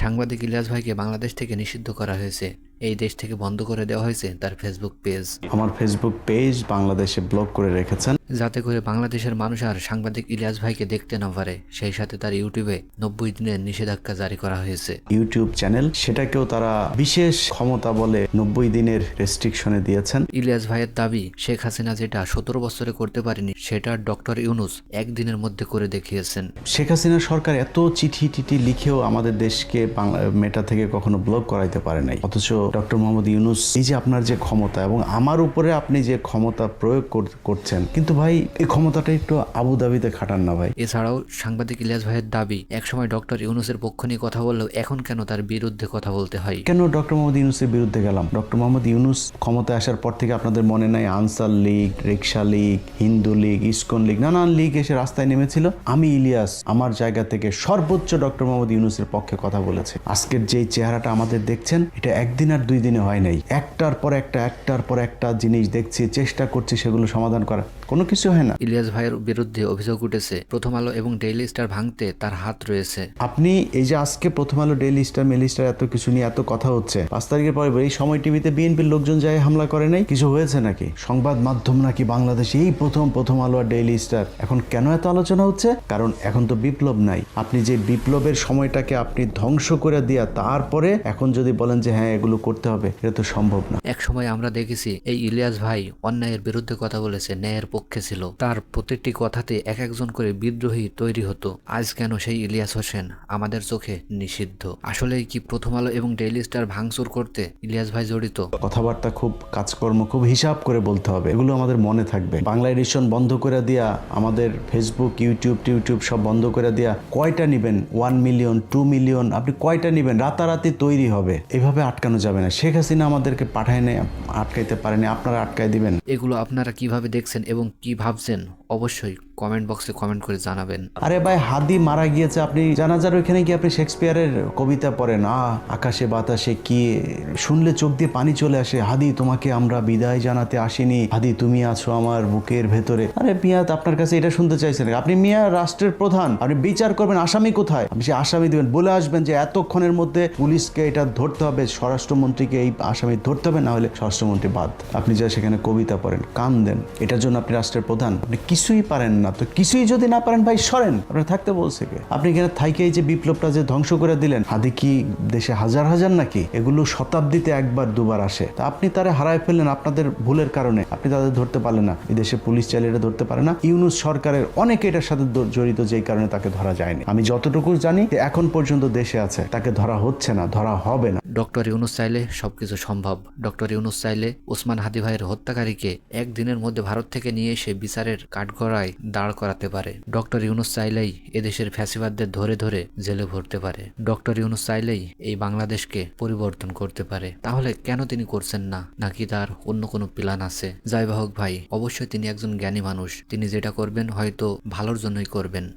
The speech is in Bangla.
সাংবাদিক ইলিয়াস ভাইকে বাংলাদেশ থেকে নিষিদ্ধ করা হয়েছে। এই দেশ থেকে বন্ধ করে দেওয়া হয়েছে তার ফেসবুক পেজ আমার ফেসবুক পেজ বাংলাদেশে ব্লক করে রেখেছেন। যাতে করে বাংলাদেশের মানুষ আর সাংবাদিক ইলিয়াস ভাইকে দেখতে না পারে সেই সাথে তার ইউটিউবে নব্বই দিনের নিষেধাজ্ঞা জারি করা হয়েছে। ইউটিউব চ্যানেল সেটাকেও তারা বিশেষ ক্ষমতা বলে নব্বই দিনের রেস্ট্রিকশনে দিয়েছেন। ইলিয়াস ভাইয়ের দাবি শেখ হাসিনা যেটা সতেরো বছরে করতে পারেনি সেটা ডক্টর ইউনুস একদিনের মধ্যে করে দেখিয়েছেন। শেখ হাসিনা সরকার এত চিঠি টিঠি লিখেও আমাদের দেশকে বাংলা মেটা থেকে কখনো ব্লক করাইতে পারে নাই। অথচ ডক্টর মোহাম্মদ ইউনুস এই যে আপনার যে ক্ষমতা এবং আমার উপরে আপনি যে ক্ষমতা প্রয়োগ করছেন কিন্তু ভাই এই ক্ষমতাটা একটু আবুধাবিতে খাটান না ভাই। এছাড়াও সাংবাদিক ইলিয়াস ভাইয়ের দাবি একসময় ডক্টর ইউনুসের পক্ষ নিয়ে কথা বললেও এখন কেন তার বিরুদ্ধে কথা বলতে হয়? কেন ডক্টর মোহাম্মদ ইউনুসের বিরুদ্ধে গেলাম? ডক্টর মোহাম্মদ ইউনুস ক্ষমতায় আসার পর থেকে আপনাদের মনে নাই আনসার লীগ রিক্সা league Hindu league ISKCON league নানান লীগ এসে রাস্তায় নেমেছিল। আমি ইলিয়াস আমার জায়গা থেকে সর্বোচ্চ ডক্টর মোহাম্মদ ইউনুসের পক্ষে কথা বলেছে। আজকের যে চেহারাটা আমাদের দেখছেন এটা একদিন আর দুই দিনে হয় নাই। একটার পর একটা একটার পর একটা জিনিস দেখছি চেষ্টা করছি সেগুলো সমাধান করার। কোনো কিছু হয় না। ইলিয়াস ভাইয়ের বিরুদ্ধে অভিযোগ উঠেছে প্রথম আলো এবং ডেইলি স্টার ভাঙতে তার হাত রয়েছে। আপনি এই যে আজকে প্রথম আলো ডেইলি স্টার মেলি স্টার এত কিছু নিয়ে এত কথা হচ্ছে পাঁচ তারিখের পরে এই সময় টিভিতে বিএনপির লোকজন যায় হামলা করে নাই? কিছু হয়েছে নাকি? সংবাদ মাধ্যম নাকি বাংলাদেশে এই প্রথম প্রথম আলো আর ডেইলি স্টার? এখন কেন এত আলোচনা হচ্ছে? কারণ এখন তো বিপ্লব নাই। আপনি যে বিপ্লবের সময়টাকে আপনি ধ্বংস করে দিয়া তারপরে এখন যদি বলেন যে হ্যাঁ এগুলো করতে হবে এটা তো সম্ভব না। এক সময় আমরা দেখেছি এই ইলিয়াস ভাই অন্যায়ের বিরুদ্ধে কথা বলেছে ন্যায়ের পক্ষে ছিল। তার প্রত্যেকটি কথাতে এক একজন করে বিদ্রোহী তৈরি হতো। আজ কেন সেই ইলিয়াস হোসেন আমাদের চোখে নিষিদ্ধ? আসলে কি প্রথম আলো এবং ডেইলি স্টার ভাঙচুর করতে ইলিয়াস ভাই জড়িত? কথাবার্তা খুব কাজকর্ম খুব হিসাব করে বলতে হবে এগুলো আমাদের মনে থাকবে। বাংলা এডিশন বন্ধ করে দিয়া আমাদের ফেসবুক ইউটিউব টিউটিউব সব বন্ধ করে দিয়া কয়টা নিবেন? ওয়ান মিলিয়ন টু মিলিয়ন আপনি কয়টা নিবেন? রাতারাতি তৈরি হবে। এভাবে আটকানো যাবে না। শেখ হাসিনা আমাদেরকে পাঠায় নেই, আটকাইতে পারেনি, আপনারা আটকাই দিবেন। এগুলো আপনারা কীভাবে দেখছেন এবং কি ভাবছেন? অবশ্যই কমেন্ট বক্সে কমেন্ট করে জানাবেন। আরে ভাই, হাদি মারা গিয়েছে। আপনি জানাজার ওইখানে গিয়ে আপনি শেক্সপিয়ারের কবিতা পড়েন। আ আকাশে বাতাসে কি শুনলে চোখ দিয়ে পানি চলে আসে। হাদি, তোমাকে আমরা বিদায় জানাতে আসিনি। হাদি, তুমি আছো আমার বুকের ভেতরে। আরে মিয়া, আপনার কাছে এটা শুনতে চাইছেন। আপনি মিয়া রাষ্ট্রের প্রধান। আপনি বিচার করবেন আসামি কোথায়? আপনি সে আসামি দিবেন। বলে আসবেন যে এতক্ষণের মধ্যে পুলিশকে এটা ধরতে হবে, স্বরাষ্ট্রমন্ত্রীকে এই আসামি ধরতে হবে, না হলে স্বরাষ্ট্রমন্ত্রী বাদ। আপনি যা সেখানে কবিতা পড়েন, কান দেন। এটার জন্য আপনি রাষ্ট্রের প্রধান। আপনি কিছুই পারেন না। তো কিছুই যদি না পারেন ভাই, সরেন। আপনার থাকতে বলছে কে? আপনি এখানে থাইকে যে বিপ্লবটা যে ধ্বংস করে দিলেন হাদি কি দেশে হাজার হাজার নাকি? এগুলো শতাব্দীতে একবার, দুবার আসে। তা আপনি তারে হারায় ফেললেন আপনাদের ভুলের কারণে। আপনি তাদের ধরতে পারলেন না। এই দেশে পুলিশ চাইলে এটা ধরতে পারে না। ইউনুস সরকারের অনেকে এটার সাথে জড়িত, যেই কারণে তাকে ধরা যায়নি। আমি যতটুকু জানি এখন পর্যন্ত দেশে আছে। তাকে ধরা হচ্ছে না, ধরা হবে না। ডক্টর ইউনুস চাইলে সবকিছু সম্ভব। ডক্টর ইউনুস চাইলে ওসমান হাদি ভাইয়ের হত্যাকারীকে একদিনের মধ্যে ভারত থেকে নিয়ে এসে বিচারের কাঠগড়ায় দাঁড় করাতে পারে। ডক্টর ইউনুস চাইলেই এদেশের ফ্যাসিবাদদের ধরে ধরে জেলে ভরতে পারে। ডক্টর ইউনুস চাইলেই এই বাংলাদেশকে পরিবর্তন করতে পারে। তাহলে কেন তিনি করছেন না? নাকি তার অন্য কোনো প্ল্যান আছে? যাই বাহক ভাই, অবশ্যই তিনি একজন জ্ঞানী মানুষ। তিনি যেটা করবেন হয়তো ভালোর জন্যই করবেন।